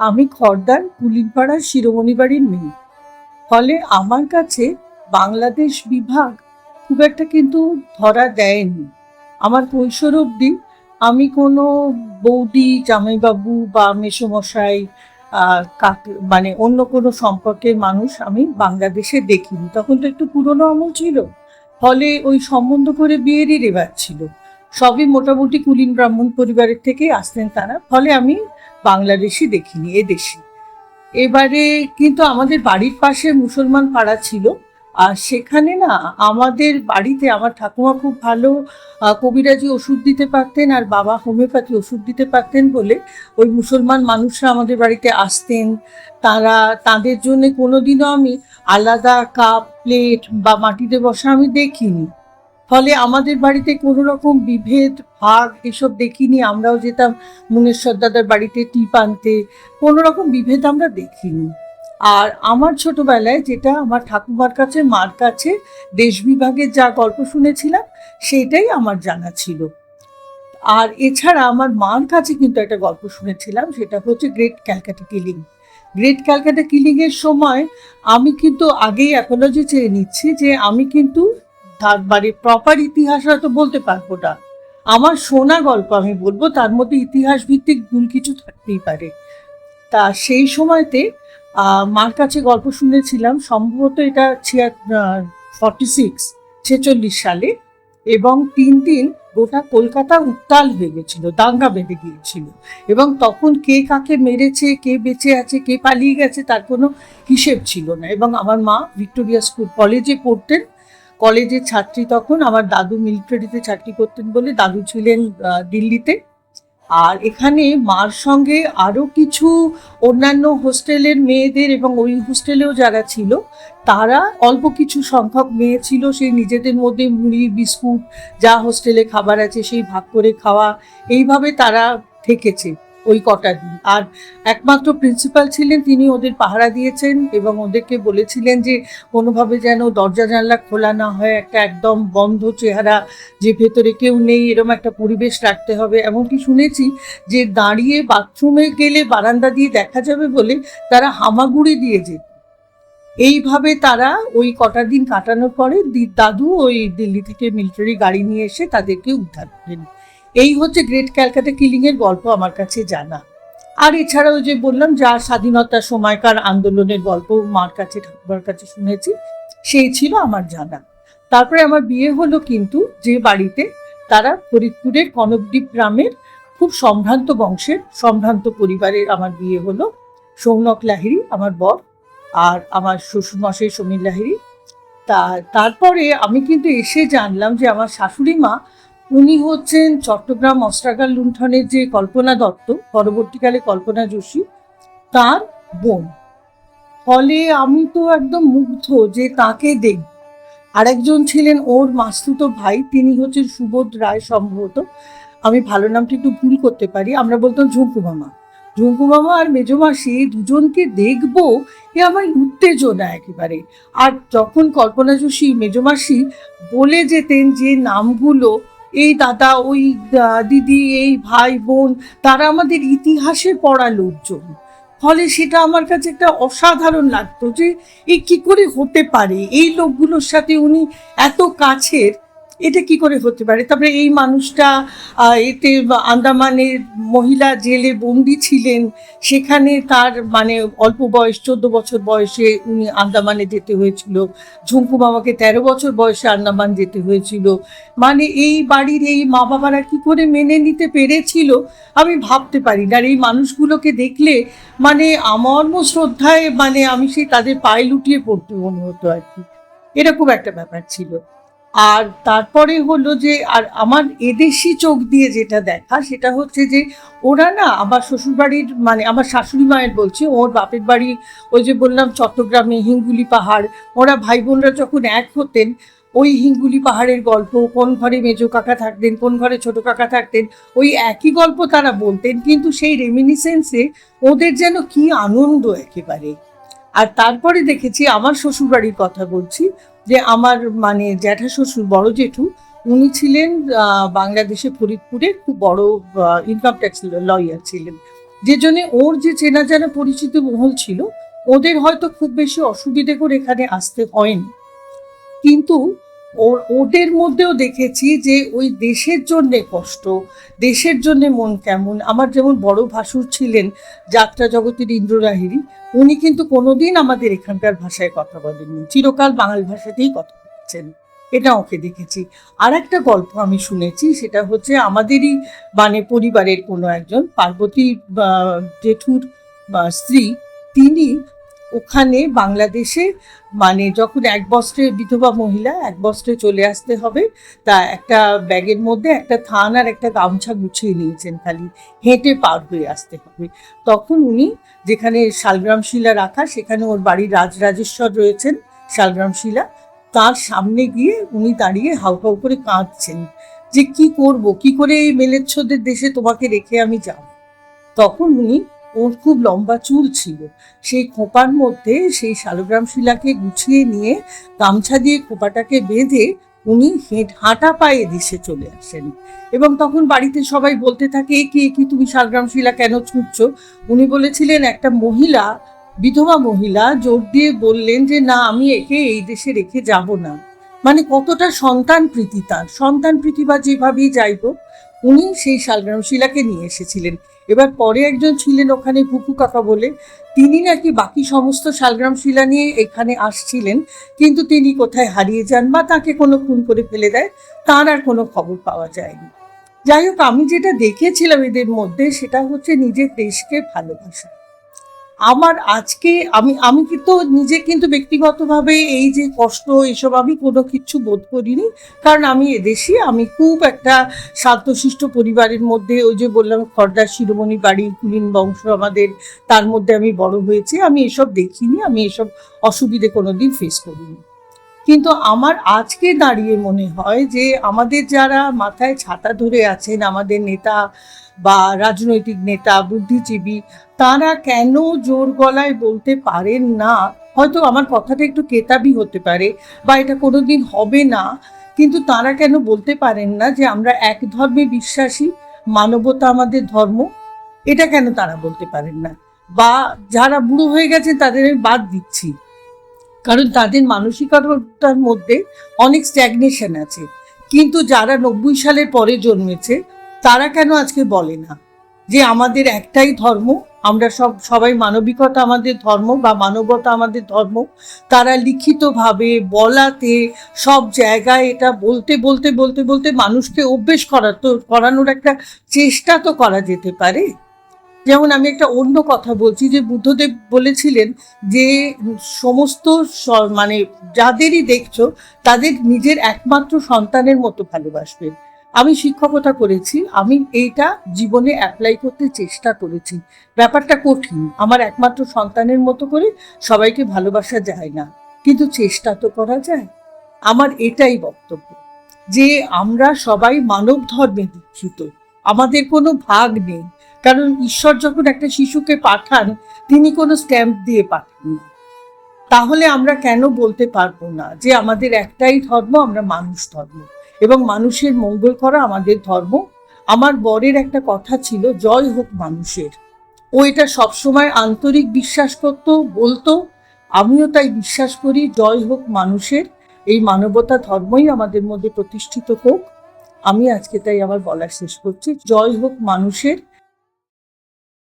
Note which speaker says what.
Speaker 1: আমি খর্দার কুলিনপাড়ার শিরোমণি বাড়ির মেয়ে। ফলে আমার কাছে বাংলাদেশ বিভাগ খুব একটা কিন্তু ধরা দেয়নি। আমার কৈশোর অবধি আমি কোনো বৌদি, জামাইবাবু বা মেসোমশাই মানে অন্য কোনো সম্পর্কের মানুষ আমি বাংলাদেশে দেখিনি। তখন তো একটু পুরনো আমল ছিল। ফলে ওই সম্বন্ধ করে বিয়েরই রেওয়াজ ছিল। সবই মোটামুটি কুলিন ব্রাহ্মণ পরিবারের থেকেই আসতেন তারা। ফলে আমি বাংলাদেশি দেখিনি এদেশি এবারে কিন্তু আমাদের বাড়ির পাশে মুসলমান পাড়া ছিল, আর সেখানে না আমাদের বাড়িতে আমার ঠাকুমা খুব ভালো কবিরাজি ওষুধ দিতে পারতেন আর বাবা হোমিওপ্যাথি ওষুধ দিতে পারতেন বলে ওই মুসলমান মানুষরা আমাদের বাড়িতে আসতেন। তারা, তাদের জন্য কোনোদিনও আমি আলাদা কাপ, প্লেট বা মাটিতে বসা আমি দেখিনি। ফলে আমাদের বাড়িতে কোনো রকম বিভেদ, ভাগ এসব দেখিনি। আমরাও যেতাম মুনেশ্বর দাদার বাড়িতে টিপ আনতে। কোনো রকম বিভেদ আমরা দেখিনি। আর আমার ছোটবেলায় যেটা আমার ঠাকুমার কাছে, মার কাছে দেশ বিভাগের যা গল্প শুনেছিলাম, সেটাই আমার জানা ছিল। আর এছাড়া আমার মার কাছে কিন্তু একটা গল্প শুনেছিলাম, সেটা হচ্ছে great Calcutta killing great Calcutta কিলিংয়ের সময় আমি কিন্তু আগেই অ্যাপোলজি চেয়ে নিচ্ছি যে আমি কিন্তু তার মানে প্রপার ইতিহাস হয়তো বলতে পারব না। আমার শোনা গল্প আমি বলব, তার মধ্যে ইতিহাস ভিত্তিক ভুল কিছু থাকতেই পারে। তা সেই সময়তে মার কাছে গল্প শুনেছিলাম, সম্ভবত এটা ছিয়া ফর্টি সিক্স ছেচল্লিশ সালে, এবং তিন দিন গোটা কলকাতা উত্তাল হয়ে গেছিল, দাঙ্গা বেঁধে গিয়েছিল। এবং তখন কে কাকে মেরেছে, কে বেঁচে আছে, কে পালিয়ে গেছে, তার কোনো হিসেব ছিল না। এবং আমার মা ভিক্টোরিয়া স্কুল কলেজে পড়তেন কলেজের ছাত্রী তখন আমার দাদু মিলিটারিতে চাকরি করতেন বলে দাদু ছিলেন দিল্লিতে। আর এখানে মার সঙ্গে আরও কিছু অন্যান্য হোস্টেলের মেয়েদের এবং ওই হোস্টেলেও যারা ছিল, তারা অল্প কিছু সংখ্যক মেয়ে ছিল, সেই নিজেদের মধ্যে মুড়ি, বিস্কুট, যা হোস্টেলে খাবার আছে সেই ভাগ করে খাওয়া, এইভাবে তারা থেকেছে। ওই কটা দিন। আর একমাত্র প্রিন্সিপাল ছিলেন, তিনি ওদের পাহারা দিয়েছেন এবং ওদেরকে বলেছিলেন যে কোনোভাবে যেন দরজা জানলা খোলা না হয়, একটা একদম বন্ধ চেহারা, যে ভেতরে কেউ নেই এরকম একটা পরিবেশ রাখতে হবে। এমনকি শুনেছি যে দাঁড়িয়ে বাথরুমে গেলে বারান্দা দিয়ে দেখা যাবে বলে তারা হামাগুড়ি দিয়ে যেত। এইভাবে তারা ওই কটা দিন কাটানোর পরে দাদু ওই দিল্লি থেকে মিলিটারি গাড়ি নিয়ে এসে তাদেরকে উদ্ধার করেন। এই হচ্ছে গ্রেট ক্যালকাটা কিলিং এর গল্প আমার কাছে জানা। আর এছাড়াও যে বললাম, যা স্বাধীনতার সময়কার আন্দোলনের গল্প মার কাছে, ঠাকুমার কাছে শুনেছি, সেই ছিল আমার জানা। তারপরে আমার বিয়ে হলো কিন্তু যে বাড়িতে তারা ফরিদপুরের কনকদ্বীপ গ্রামের খুব সম্ভ্রান্ত বংশের, সম্ভ্রান্ত পরিবারের আমার বিয়ে হলো। সৌনক লাহিড়ী, আমার বর, আর আমার শ্বশুরমশাই সমীর লাহিড়ী। তা, তারপরে আমি কিন্তু এসে জানলাম যে আমার শাশুড়ি মা উনি হচ্ছেন চট্টগ্রাম অস্ত্রাগার লুণ্ঠনের যে কল্পনা দত্ত, পরবর্তীকালে কল্পনা যোশী, তার বোন। ফলে আমি তো একদম মুগ্ধ যে তাকে দেখ, আরেকজন ছিলেন ওর মাস্তুতো ভাই, তিনি হচ্ছেন সুবোধ রায় সম্ভবত। আমি ভালো নামটি একটু ভুল করতে পারি, আমরা বলতাম ঝুঁকু মামা। ঝুঁকু মামা আর মেজমাসি দুজনকে দেখব, এ আমার উত্তেজনা একেবারে। আর যখন কল্পনা যোশী মেজমাসি বলে যেতেন যে নামগুলো এই দাদা, ওই দিদি, এই ভাই বোন, তারা আমাদের ইতিহাসে পড়া লোকজন। ফলে সেটা আমার কাছে একটা অসাধারণ লাগতো যে এই কি করে হতে পারে? এই লোকগুলোর সাথে উনি এত কাছের এটা কি করে হতে পারে? তারপরে এই মানুষটা এতে আন্দামানের মহিলা জেলে বন্দি ছিলেন। সেখানে তার মানে অল্প বয়স, চোদ্দ বছর বয়সে উনি আন্দামানে যেতে হয়েছিল। ঝুঙ্কু বাবাকে তেরো বছর বয়সে আন্দামান যেতে হয়েছিল। মানে এই বাড়ির এই মা বাবারা কি করে মেনে নিতে পেরেছিল? আমি ভাবতে পারি না। আর এই মানুষগুলোকে দেখলে মানে আমার শ্রদ্ধায় মানে আমি সেই তাদের পায়ে লুটিয়ে পড়তে মনে হতো আর কি। এরকম একটা ব্যাপার ছিল। আর তারপরে হলো যে, আর আমার এদেশি চোখ দিয়ে যেটা দেখা, সেটা হচ্ছে যে, ওরা না আমার শ্বশুরবাড়ির মানে আমার শাশুড়ি মায়ের বলছি, ওর বাপের বাড়ি ওই যে বললাম চট্টগ্রামে হিঙ্গুলি পাহাড়, ওরা ভাই বোনরা যখন এক হতেন, ওই হিঙ্গুলি পাহাড়ের গল্প, কোন ঘরে মেজো কাকা থাকতেন, কোন ঘরে ছোট কাকা থাকতেন, ওই একই গল্প তারা বলতেন, কিন্তু সেই রেমিনিসেন্সে ওদের যেন কি আনন্দ একেবারে। আর তারপরে দেখেছি, আমার শ্বশুরবাড়ির কথা বলছি যে আমার মানে জ্যাঠা শ্বশুর বড় জেঠু, উনি ছিলেন বাংলাদেশে ফরিদপুরে খুব বড় ইনকাম ট্যাক্স লয়ার ছিলেন। যে জন্যে ওর যে চেনা জানা পরিচিত মহল ছিল, ওদের হয়তো খুব বেশি অসুবিধে করে এখানে আসতে হয়নি। কিন্তু ওর, ওদের মধ্যেও দেখেছি যে ওই দেশের জন্যে কষ্ট, দেশের জন্যে মন কেমন। আমার যেমন বড় ভাসুর ছিলেন যাত্রা জগতের ইন্দ্ররাহিরি উনি কিন্তু কোনোদিন আমাদের এখানকার ভাষায় কথা বলেননি। চিরকাল বাঙাল ভাষাতেই কথা বলছেন। এটা ওকে দেখেছি। আর একটা গল্প আমি শুনেছি, সেটা হচ্ছে আমাদেরই মানে পরিবারের কোনো একজন পার্বতী জেঠুর স্ত্রী, তিনি ওখানে বাংলাদেশে মানে যখন এক বস্ত্রে বিধবা মহিলা এক বস্ত্রে চলে আসতে হবে, তা একটা ব্যাগের মধ্যে একটা থান আর একটা গামছা গুছিয়ে নিয়েছেন খালি। হেঁটে পার হয়ে আসতে হবে। তখন উনি যেখানে শালগ্রাম শিলা রাখা, সেখানে ওর বাড়ির রাজরাজেশ্বর রয়েছেন শালগ্রাম শিলা। তার সামনে গিয়ে উনি দাঁড়িয়ে হাউ হাউ করে কাঁদছেন। যে কি করব, কি করে এই মেলেচ্ছদের দেশে তোমাকে রেখে আমি যাব? তখন উনি ওর খুব লম্বা চুল ছিল। সেই খোপার মধ্যে সেই শালগ্রাম শিলাকে গুছিয়ে নিয়ে গামছা দিয়ে খোপাটাকে বেঁধে উনি হেঁট হাঁটা পায়ে দেশে চলে আসেন। এবং তখন বাড়িতে সবাই বলতে থাকে কি কি তুমি শালগ্রাম শিলা কেন ছুটছ উনি বলেছিলেন, একটা মহিলা, বিধবা মহিলা জোর দিয়ে বললেন যে, না, আমি একে এই দেশে রেখে যাব না। মানে কতটা সন্তান প্রীতি তার। সন্তান প্রীতি বা যেভাবেই যাই হোক উনি সেই শালগ্রাম শিলাকে নিয়ে এসেছিলেন। এবার পরে একজন ছিলেন ওখানে পুকু কাকা বলে। তিনি নাকি বাকি সমস্ত শালগ্রাম শিলা নিয়ে এখানে আসছিলেন, কিন্তু তিনি কোথায় হারিয়ে যান বা তাকে কোনো খুন করে ফেলে দেয়, তার আর কোনো খবর পাওয়া যায়নি। যাই হোক, আমি যেটা দেখেছিলাম এদের মধ্যে, সেটা হচ্ছে নিজের দেশকে ভালোবাসা। আমার আজকে আমি আমি কিন্তু নিজে কিন্তু ব্যক্তিগতভাবে এই যে কষ্ট, এসব আমি কোনো কিছু বোধ করিনি। কারণ আমি এদেশি, আমি খুব একটা শান্তশিষ্ট পরিবারের মধ্যে, ওই যে বললাম খর্দার শিরোমণি বাড়ি, কুলিন বংশ আমাদের, তার মধ্যে আমি বড় হয়েছি। আমি এসব দেখিনি, আমি এসব অসুবিধে কোনো দিন ফেস করিনি। কিন্তু আমার আজকে দাঁড়িয়ে মনে হয় যে আমাদের যারা মাথায় ছাতা ধরে আছেন, আমাদের নেতা বা রাজনৈতিক নেতা, বুদ্ধিজীবী, তারা কেন জোর গলায় বলতে পারেন না? হয়তো আমার কথাটা একটু কেতাবি হতে পারে বা এটা কোনোদিন হবে না, কিন্তু তারা কেন বলতে পারেন না যে আমরা এক ধর্মে বিশ্বাসী? মানবতা আমাদের ধর্ম। এটা কেন তারা বলতে পারেন না? বা যারা বুড়ো হয়ে গেছে তাদের আমি বাদ দিচ্ছি। কারণ তাদের মানসিকতার মধ্যে অনেক স্ট্যাগনেশন আছে। কিন্তু যারা নব্বই সালের পরে জন্মেছে, তারা কেন আজকে বলে না? যে আমাদের একটাই ধর্ম, আমরা সব, সবাই মানবিকতা আমাদের ধর্ম বা মানবতা আমাদের ধর্ম, তারা লিখিতভাবে, বলাতে, সব জায়গায় এটা বলতে বলতে বলতে বলতে মানুষকে অভ্যেস করাতো, করানোর একটা চেষ্টা তো করা যেতে পারে। যেমন আমি একটা অন্য কথা বলছি, যে বুদ্ধদেব বলেছিলেন যে সমস্ত মানে যাদেরই দেখছ, তাদের নিজের একমাত্র সন্তানের মতো ভালোবাসবেন আমি শিক্ষকতা করেছি, আমি এইটা জীবনে অ্যাপ্লাই করতে চেষ্টা করেছি। ব্যাপারটা কঠিন, আমার একমাত্র সন্তানের মতো করে সবাইকে ভালোবাসা যায় না, কিন্তু চেষ্টা তো করা যায়। আমার এটাই বক্তব্য, যে আমরা সবাই মানব ধর্মে দীক্ষিত আমাদের কোনো ভাগ নেই। কারণ ঈশ্বর যখন একটা শিশুকে পাঠান, তিনি কোনো স্ট্যাম্প দিয়ে পাঠান না। তাহলে আমরা কেন বলতে পারব না যে আমাদের একটাই ধর্ম, আমরা মানুষ ধর্ম। এবং মানুষের মঙ্গল করা আমাদের ধর্ম। আমার বরের একটা কথা ছিল, জয় হোক মানুষের। ও এটা সবসময় আন্তরিক বিশ্বাস করতো, বলতো। আমিও তাই বিশ্বাস করি, জয় হোক মানুষের। এই মানবতা ধর্মই আমাদের মধ্যে প্রতিষ্ঠিত হোক। আমি আজকে তাই আবার বলার শেষ করছি। জয় হোক মানুষের